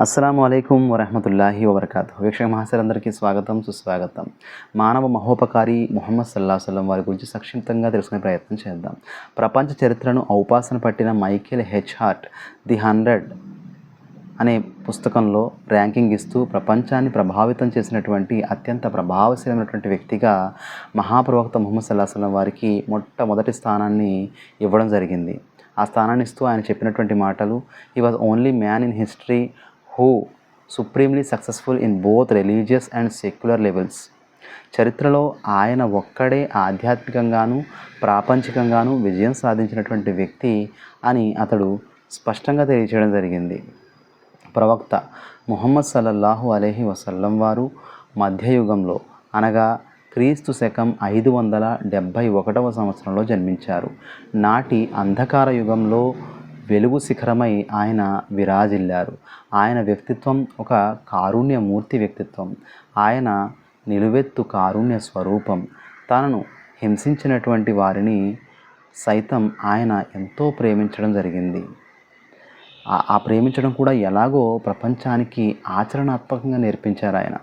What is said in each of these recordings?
అస్సలం అయికం వరహమతుల్లాహి వబర్కాతు వీక్షక మహాశయులందరికీ స్వాగతం సుస్వాగతం. మానవ మహోపకారి ముహమ్మద్ సల్లా సల్లం వారి గురించి సంక్షిప్తంగా తెలుసుకునే ప్రయత్నం చేద్దాం. ప్రపంచ చరిత్రను ఔపాసన పట్టిన Michael H Hart the hundred అనే పుస్తకంలో ర్యాంకింగ్ ఇస్తూ ప్రపంచాన్ని ప్రభావితం చేసినటువంటి అత్యంత ప్రభావశీలమైనటువంటి వ్యక్తిగా మహాప్రవక్త ముహమ్మద్ సల్లా సల్లం వారికి మొట్టమొదటి స్థానాన్ని ఇవ్వడం జరిగింది. ఆ స్థానాన్ని ఇస్తూ ఆయన చెప్పినటువంటి మాటలు he was only man in history who supremely successful in both religious and secular levels చరిత్రలో ఆయన ఒక్కడే ఆధ్యాత్మికంగాను ప్రాపంచికంగాను విజయం సాధించినటువంటి వ్యక్తి అని అతడు స్పష్టంగా తెలియచేయడం జరిగింది. ప్రవక్త ముహమ్మద్ సల్లల్లాహు అలైహి వసల్లం వారు మధ్యయుగంలో అనగా క్రీస్తు శకం ఐదు వందల డెబ్భై ఒకటవ సంవత్సరంలో జన్మించారు. నాటి అంధకార యుగంలో వెలుగు శిఖరమై ఆయన విరాజిల్లారు. ఆయన వ్యక్తిత్వం ఒక కారుణ్యమూర్తి వ్యక్తిత్వం. ఆయన నిలువెత్తు కారుణ్య స్వరూపం. తనను హింసించినటువంటి వారిని సైతం ఆయన ఎంతో ప్రేమించడం జరిగింది. ఆ- ఆ ప్రేమించడం కూడా ఎలాగో ప్రపంచానికి ఆచరణాత్మకంగా నేర్పించారు ఆయన.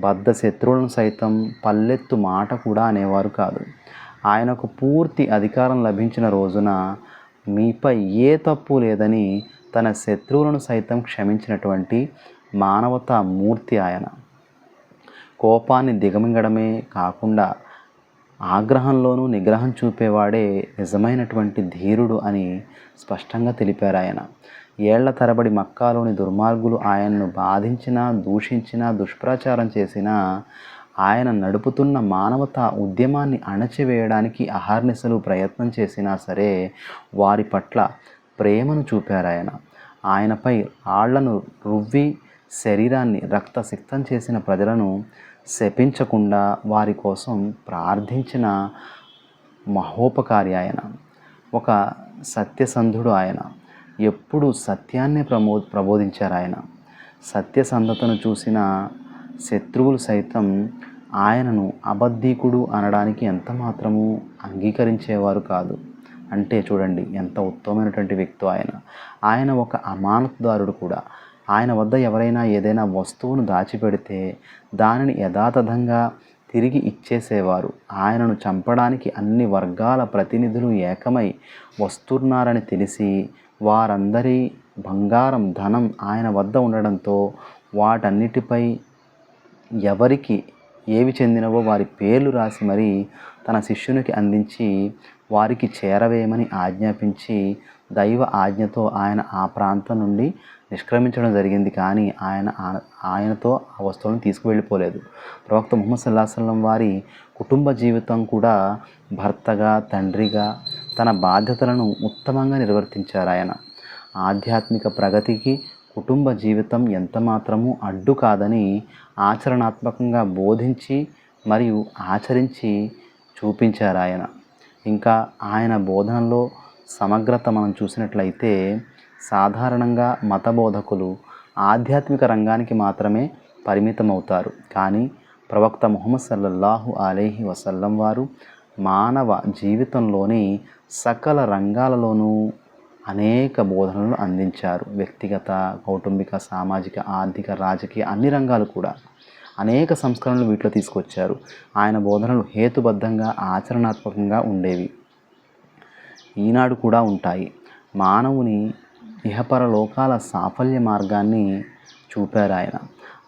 బద్ధ శత్రువులను సైతం పల్లెత్తు మాట కూడా అనేవారు కాదు. ఆయనకు పూర్తి అధికారం లభించిన రోజున మీపై ఏ తప్పు లేదని తన శత్రువులను సైతం క్షమించినటువంటి మానవతా మూర్తి ఆయన. కోపాన్ని దిగమింగడమే కాకుండా ఆగ్రహంలోనూ నిగ్రహం చూపేవాడే నిజమైనటువంటి ధీరుడు అని స్పష్టంగా తెలిపారు ఆయన. ఏళ్ళ తరబడి మక్కాలోని దుర్మార్గులు ఆయన్ను బాధించినా దూషించినా దుష్ప్రచారం చేసినా ఆయన నడుపుతున్న మానవతా ఉద్యమాన్ని అణచివేయడానికి అహర్నిశలు ప్రయత్నం చేసినా సరే వారి పట్ల ప్రేమను చూపారాయన ఆయనపై ఆళ్ళను రువ్వి శరీరాన్ని రక్తసిక్తం చేసిన ప్రజలను శపించకుండా వారి కోసం ప్రార్థించిన మహోపకారి ఆయన. ఒక సత్యసంధుడు ఆయన. ఎప్పుడు సత్యాన్నే ప్రమో ప్రబోధించారు ఆయన. సత్యసంధతను చూసిన శత్రువులు సైతం ఆయనను అబద్ధీకుడు అనడానికి ఎంత మాత్రము అంగీకరించేవారు కాదు. అంటే చూడండి ఎంత ఉత్తమమైనటువంటి వ్యక్తి ఆయన. ఆయన ఒక అమానతుదారుడు కూడా. ఆయన వద్ద ఎవరైనా ఏదైనా వస్తువును దాచిపెడితే దానిని యథాతథంగా తిరిగి ఇచ్చేసేవారు. ఆయనను చంపడానికి అన్ని వర్గాల ప్రతినిధులు ఏకమై వస్తున్నారని తెలిసి వారందరి బంగారం ధనం ఆయన వద్ద ఉండడంతో వాటన్నిటిపై ఎవరికి ఏవి చెందినవో వారి పేర్లు రాసి మరి తన శిష్యునికి అందించి వారికి చేరవేయమని ఆజ్ఞాపించి దైవ ఆజ్ఞతో ఆయన ఆ ప్రాంతం నుండి నిష్క్రమించడం జరిగింది కానీ ఆయన ఆ- ఆయనతో ఆ వస్తువులను తీసుకువెళ్ళిపోలేదు. ప్రవక్త ముహమ్మద్ సల్లాహం వారి కుటుంబ జీవితం కూడా భర్తగా తండ్రిగా తన బాధ్యతలను ఉత్తమంగా నిర్వర్తించారు ఆయన. ఆధ్యాత్మిక ప్రగతికి కుటుంబ జీవితం ఎంతమాత్రము అడ్డు కాదని ఆచరణాత్మకంగా బోధించి మరియు ఆచరించి చూపించారు ఆయన. ఇంకా ఆయన బోధనలో సమగ్రత మనం చూసినట్లయితే సాధారణంగా మత బోధకులు ఆధ్యాత్మిక రంగానికి మాత్రమే పరిమితమవుతారు. కానీ ప్రవక్త ముహమ్మద్ సల్లల్లాహు అలీహి వసల్లం వారు మానవ జీవితంలోని సకల రంగాలలోనూ అనేక బోధనలు అందించారు. వ్యక్తిగత కౌటుంబిక సామాజిక ఆర్థిక రాజకీయ అన్ని రంగాలు కూడా అనేక సంస్కరణలు వీటిలో తీసుకొచ్చారు. ఆయన బోధనలు హేతుబద్ధంగా ఆచరణాత్మకంగా ఉండేవి. ఈనాడు కూడా ఉంటాయి. మానవుని ఇహపర లోకాల సాఫల్య మార్గాన్ని చూపారు ఆయన.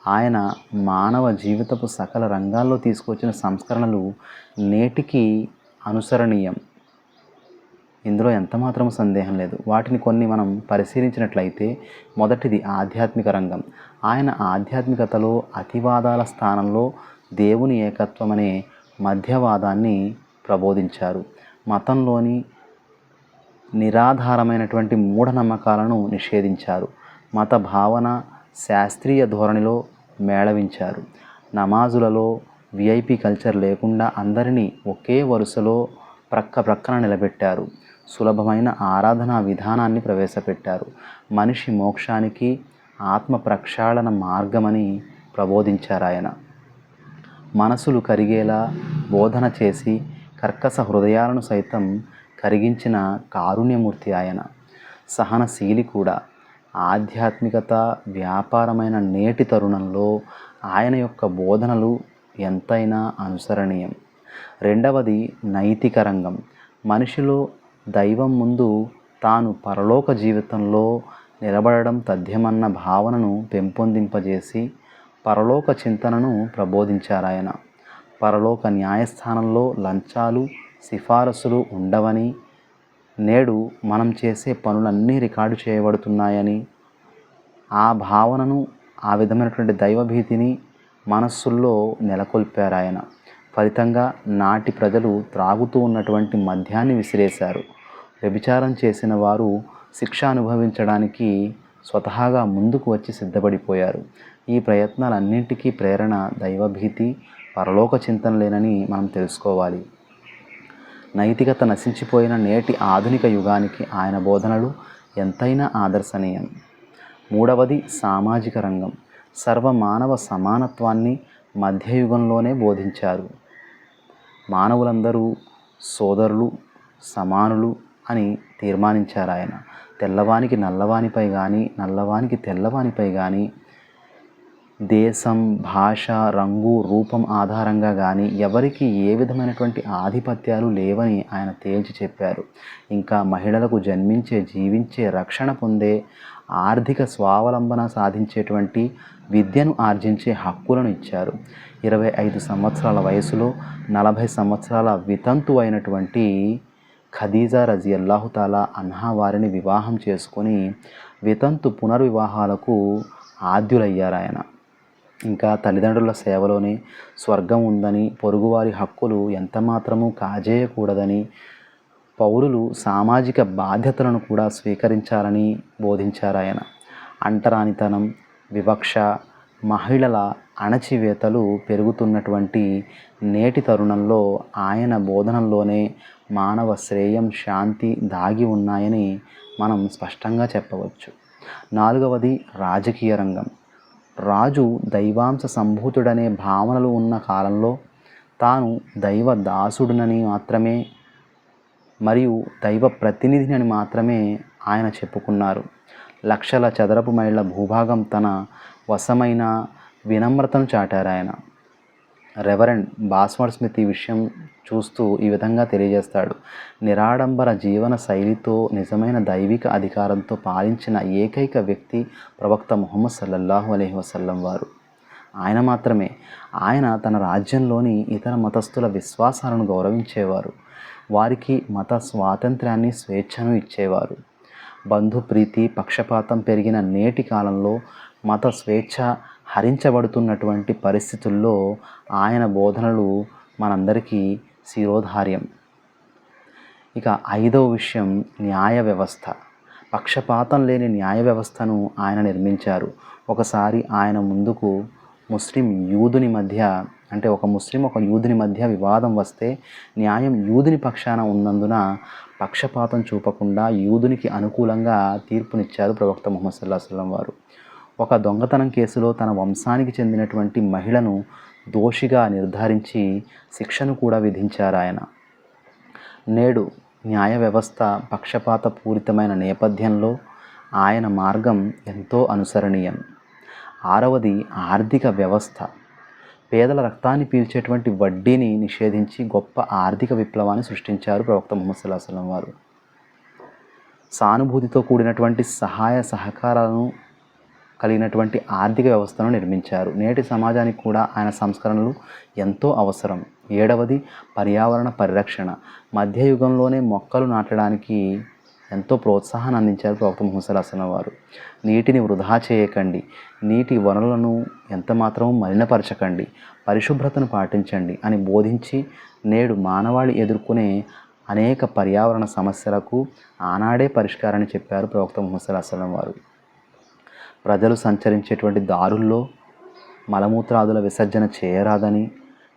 ఆయన మానవ జీవితపు సకల రంగాల్లో తీసుకొచ్చిన సంస్కరణలు నేటికి అనుసరణీయం. ఇందులో ఎంతమాత్రం సందేహం లేదు. వాటిని కొన్ని మనం పరిశీలించినట్లయితే మొదటిది ఆధ్యాత్మిక రంగం. ఆయన ఆధ్యాత్మికతలో అతివాదాల స్థానంలో దేవుని ఏకత్వం అనే మధ్యవాదాన్ని ప్రబోధించారు. మతంలోని నిరాధారమైనటువంటి మూఢనమ్మకాలను నిషేధించారు. మత భావన శాస్త్రీయ ధోరణిలో మేళవించారు. నమాజులలో విఐపి కల్చర్ లేకుండా అందరినీ ఒకే వరుసలో ప్రక్క ప్రక్కన నిలబెట్టారు. సులభమైన ఆరాధనా విధానాన్ని ప్రవేశపెట్టారు. మనిషి మోక్షానికి ఆత్మ ప్రక్షాళన మార్గమని ప్రబోధించారు ఆయన. మనసులు కరిగేలా బోధన చేసి కర్కశ హృదయాలను సైతం కరిగించిన కారుణ్యమూర్తి ఆయన. సహనశీలి కూడా. ఆధ్యాత్మికత వ్యాపారమైన నేటి తరుణంలో ఆయన యొక్క బోధనలు ఎంతైనా అనుసరణీయం. రెండవది నైతిక రంగం. మనిషిలో దైవం ముందు తాను పరలోక జీవితంలో నిలబడడం తథ్యమన్న భావనను పెంపొందింపజేసి పరలోక చింతనను ప్రబోధించారాయన. పరలోక న్యాయస్థానంలో లంచాలు సిఫారసులు ఉండవని నేడు మనం చేసే పనులన్నీ రికార్డు చేయబడుతున్నాయని ఆ భావనను ఆ విధమైనటువంటి దైవభీతిని మనస్సుల్లో నెలకొల్పారాయన. ఫలితంగా నాటి ప్రజలు త్రాగుతూ ఉన్నటువంటి మద్యాన్ని విసిరేశారు. వ్యభిచారం చేసిన వారు శిక్ష అనుభవించడానికి స్వతహాగా ముందుకు వచ్చి సిద్ధపడిపోయారు. ఈ ప్రయత్నాలన్నింటికీ ప్రేరణ దైవభీతి పరలోక చింతన లేనని మనం తెలుసుకోవాలి. నైతికత నశించిపోయిన నేటి ఆధునిక యుగానికి ఆయన బోధనలు ఎంతైనా ఆదర్శనీయం. మూడవది సామాజిక రంగం. సర్వమానవ సమానత్వాన్ని మధ్యయుగంలోనే బోధించారు. మానవులందరూ సోదరులు సమానులు అని తీర్మానించారు ఆయన. తెల్లవానికి నల్లవానిపై కానీ నల్లవానికి తెల్లవానిపై కానీ దేశం భాష రంగు రూపం ఆధారంగా కానీ ఎవరికి ఏ విధమైనటువంటి ఆధిపత్యాలు లేవని ఆయన తేల్చి చెప్పారు. ఇంకా మహిళలకు జన్మించే జీవించే రక్షణ పొందే ఆర్థిక స్వావలంబన సాధించేటువంటి విద్యను ఆర్జించే హక్కులను ఇచ్చారు. ఇరవై ఐదు సంవత్సరాల వయసులో నలభై సంవత్సరాల వితంతు అయినటువంటి ఖదీజా రజీ అల్లాహుతాలా అన్హా వారిని వివాహం చేసుకొని వితంతు పునర్వివాహాలకు ఆద్యులయ్యారు ఆయన ఇంకా తల్లిదండ్రుల సేవలోనే స్వర్గం ఉందని పొరుగువారి హక్కులు ఎంతమాత్రము కాజేయకూడదని పౌరులు సామాజిక బాధ్యతలను కూడా స్వీకరించాలని బోధించారు ఆయన. అంటరానితనం వివక్ష మహిళల అణచివేతలు పెరుగుతున్నటువంటి నేటి తరుణంలో ఆయన బోధనల్లోనే మానవ శ్రేయం శాంతి దాగి ఉన్నాయని మనం స్పష్టంగా చెప్పవచ్చు. నాలుగవది రాజకీయ రంగం. రాజు దైవాంశ సంభూతుడనే భావనలు ఉన్న కాలంలో తాను దైవ దాసుడునని మాత్రమే మరియు దైవ ప్రతినిధిని అని మాత్రమే ఆయన చెప్పుకున్నారు. లక్షల చదరపు మైళ్ళ భూభాగం తన వశమైన వినమ్రతను చాటారు ఆయన. రెవరెండ్ బాస్వర్డ్ స్మిత్ ఈ విషయం చూస్తూ ఈ విధంగా తెలియజేస్తాడు. నిరాడంబర జీవన శైలితో నిజమైన దైవిక అధికారంతో పాలించిన ఏకైక వ్యక్తి ప్రవక్త ముహమ్మద్ సల్లల్లాహు అలహి వసల్లం వారు. ఆయన మాత్రమే. ఆయన తన రాజ్యంలోని ఇతర మతస్థుల విశ్వాసాలను గౌరవించేవారు. వారికి మత స్వాతంత్రాన్ని స్వేచ్ఛను ఇచ్చేవారు. బంధుప్రీతి పక్షపాతం పెరిగిన నేటి కాలంలో మత స్వేచ్ఛ హరించబడుతున్నటువంటి పరిస్థితుల్లో ఆయన బోధనలు మనందరికీ శిరోధార్యం. ఇక ఐదవ విషయం న్యాయ వ్యవస్థ. పక్షపాతం లేని న్యాయ వ్యవస్థను ఆయన నిర్మించారు. ఒకసారి ఆయన ముందుకు ముస్లిం యూదుని మధ్య అంటే ఒక ముస్లిం ఒక యూదుని మధ్య వివాదం వస్తే న్యాయం యూదుని పక్షాన ఉన్నందున పక్షపాతం చూపకుండా యూదునికి అనుకూలంగా తీర్పునిచ్చారు ప్రవక్త ముహమ్మద్ సల్లాహ్ సల్లం వారు. ఒక దొంగతనం కేసులో తన వంశానికి చెందినటువంటి మహిళను దోషిగా నిర్ధారించి శిక్షను కూడా విధించారు ఆయన. నేడు న్యాయ వ్యవస్థ పక్షపాత పూరితమైన నేపథ్యంలో ఆయన మార్గం ఎంతో అనుసరణీయం. ఆరవది ఆర్థిక వ్యవస్థ. పేదల రక్తాన్ని పీల్చేటువంటి వడ్డీని నిషేధించి గొప్ప ఆర్థిక విప్లవాన్ని సృష్టించారు ప్రవక్త ముహమ్మద్ సల్లాహం వారు. సానుభూతితో కూడినటువంటి సహాయ సహకారాలను కలిగినటువంటి ఆర్థిక వ్యవస్థను నిర్మించారు. నేటి సమాజానికి కూడా ఆయన సంస్కరణలు ఎంతో అవసరం. ఏడవది పర్యావరణ పరిరక్షణ. మధ్యయుగంలోనే మొక్కలు నాటడానికి ఎంతో ప్రోత్సాహాన్ని అందించారు ప్రవక్త ముహమ్మద్ వారు. నీటిని వృధా చేయకండి. నీటి వనరులను ఎంత మాత్రము మలినపరచకండి. పరిశుభ్రతను పాటించండి అని బోధించి నేడు మానవాళి ఎదుర్కొనే అనేక పర్యావరణ సమస్యలకు ఆనాడే పరిష్కారాన్ని చెప్పారు ప్రవక్త ముహమ్మద్ వారు. ప్రజలు సంచరించేటువంటి దారుల్లో మలమూత్రాదుల విసర్జన చేయరాదని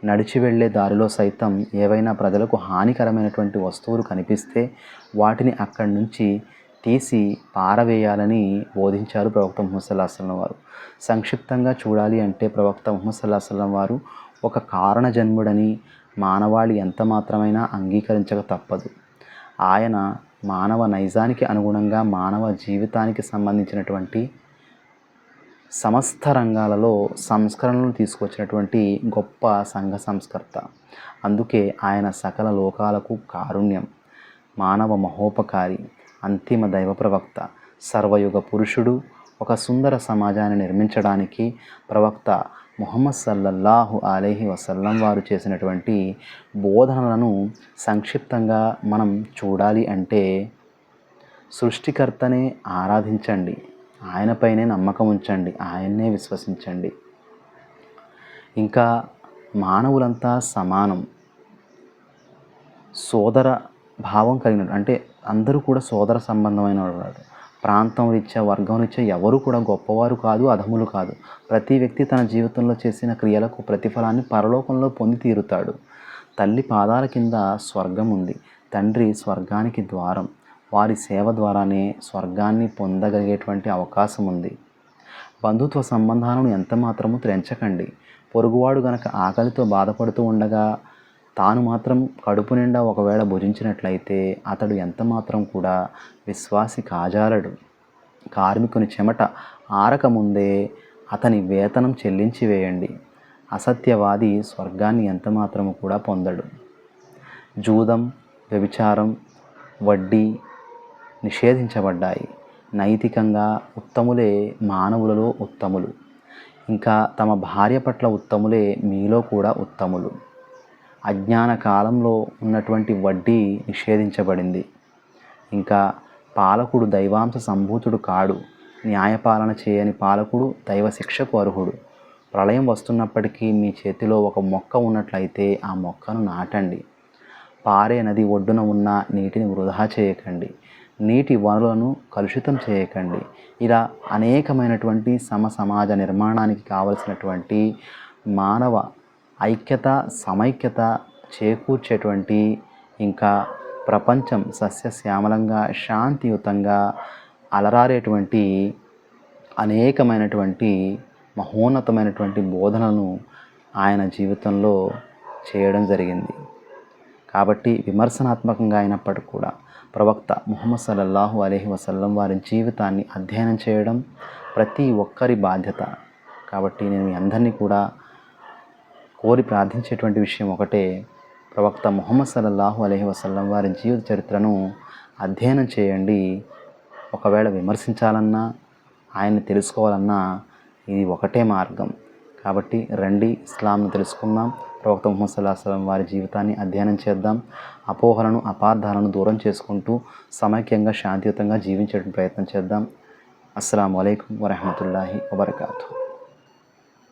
నడిచి వెళ్ళే దారిలో సైతం ఏవైనా ప్రజలకు హానికరమైనటువంటి వస్తువులు కనిపిస్తే వాటిని అక్కడి నుంచి తీసి పారవేయాలని బోధించారు ప్రవక్త ముహమ్మద్ వారు. సంక్షిప్తంగా చూడాలి అంటే ప్రవక్త ముహమ్మద్ వారు ఒక కారణ జన్ముడని మానవాళి ఎంత మాత్రమైనా అంగీకరించక తప్పదు. ఆయన మానవ నైజానికి అనుగుణంగా మానవ జీవితానికి సంబంధించినటువంటి సమస్త రంగాలలో సంస్కరణలు తీసుకొచ్చినటువంటి గొప్ప సంఘ సంస్కర్త. అందుకే ఆయన సకల లోకాలకు కారుణ్యం. మానవ మహోపకారి అంతిమ దైవ ప్రవక్త సర్వయుగ పురుషుడు ఒక సుందర సమాజాన్ని నిర్మించడానికి ప్రవక్త ముహమ్మద్ సల్లల్లాహు అలీహి వసల్లం వారు చేసినటువంటి బోధనలను సంక్షిప్తంగా మనం చూడాలి అంటే సృష్టికర్తనే ఆరాధించండి. ఆయనపైనే నమ్మకం ఉంచండి ఆయన్నే విశ్వసించండి. ఇంకా మానవులంతా సమానం. సోదర భావం కలిగిన అంటే అందరూ కూడా సోదర సంబంధమైన వాడు. ప్రాంతం రీత్యా వర్గం రీత్యా ఎవరు కూడా గొప్పవారు కాదు అధములు కాదు. ప్రతి వ్యక్తి తన జీవితంలో చేసిన క్రియలకు ప్రతిఫలాన్ని పరలోకంలో పొంది తీరుతాడు. తల్లి పాదాల కింద స్వర్గం ఉంది తండ్రి స్వర్గానికి ద్వారం. వారి సేవ ద్వారానే స్వర్గాన్ని పొందగలిగేటువంటి అవకాశం ఉంది. బంధుత్వ సంబంధాలను ఎంత మాత్రము త్రెంచకండి. పొరుగువాడు గనక ఆకలితో బాధపడుతూ ఉండగా తాను మాత్రం కడుపు నిండా ఒకవేళ భుజించినట్లయితే అతడు ఎంత మాత్రం కూడా విశ్వాసి కాజాలడు. కార్మికుని చెమట ఆరకముందే అతని వేతనం చెల్లించి వేయండి. అసత్యవాది స్వర్గాన్ని ఎంత మాత్రము కూడా పొందడు. జూదం వ్యభిచారం వడ్డీ నిషేధించబడ్డాయి. నైతికంగా ఉత్తములే మానవులలో ఉత్తములు. ఇంకా తమ భార్య పట్ల ఉత్తములే మీలో కూడా ఉత్తములు. అజ్ఞాన కాలంలో ఉన్నటువంటి వడ్డీ నిషేధించబడింది. ఇంకా పాలకుడు దైవాంశ సంభూతుడు కాడు. న్యాయపాలన చేయని పాలకుడు దైవ శిక్షకు అర్హుడు. ప్రళయం వస్తున్నప్పటికీ మీ చేతిలో ఒక మొక్క ఉన్నట్లయితే ఆ మొక్కను నాటండి. పారే నది ఒడ్డున ఉన్న నీటిని వృధా చేయకండి. నీటి వనరులను కలుషితం చేయకండి. ఇలా అనేకమైనటువంటి సమ సమాజ నిర్మాణానికి కావలసినటువంటి మానవ ఐక్యత సమైక్యత చేకూర్చేటువంటి ఇంకా ప్రపంచం సస్యశ్యామలంగా శాంతియుతంగా అలరారేటువంటి అనేకమైనటువంటి మహోన్నతమైనటువంటి బోధనలను ఆయన జీవితంలో చేయడం జరిగింది. కాబట్టి విమర్శనాత్మకంగా అయినప్పటికీ కూడా ప్రవక్త ముహమ్మద్ సల్లల్లాహు అలహి వసల్లం వారి జీవితాన్ని అధ్యయనం చేయడం ప్రతి ఒక్కరి బాధ్యత. కాబట్టి నేను మీ అందరినీ కూడా కోరి ప్రార్థించేటువంటి విషయం ఒకటే. ప్రవక్త ముహమ్మద్ సల్లల్లాహు అలహి వసల్లం వారి జీవిత చరిత్రను అధ్యయనం చేయండి. ఒకవేళ విమర్శించాలన్నా ఆయన్ని తెలుసుకోవాలన్నా ఇది ఒకటే మార్గం. కాబట్టి రండి ఇస్లాంను తెలుసుకుందాం. ప్రవక్త ముహమ్మద్ సల్లాహం వారి జీవితాన్ని అధ్యయనం చేద్దాం. అపోహలను అపార్థాలను దూరం చేసుకుంటూ సమైక్యంగా శాంతియుతంగా జీవించడానికి ప్రయత్నం చేద్దాం. అస్సలం అయికం వరహమతుల్లాహి వబర్కాతూ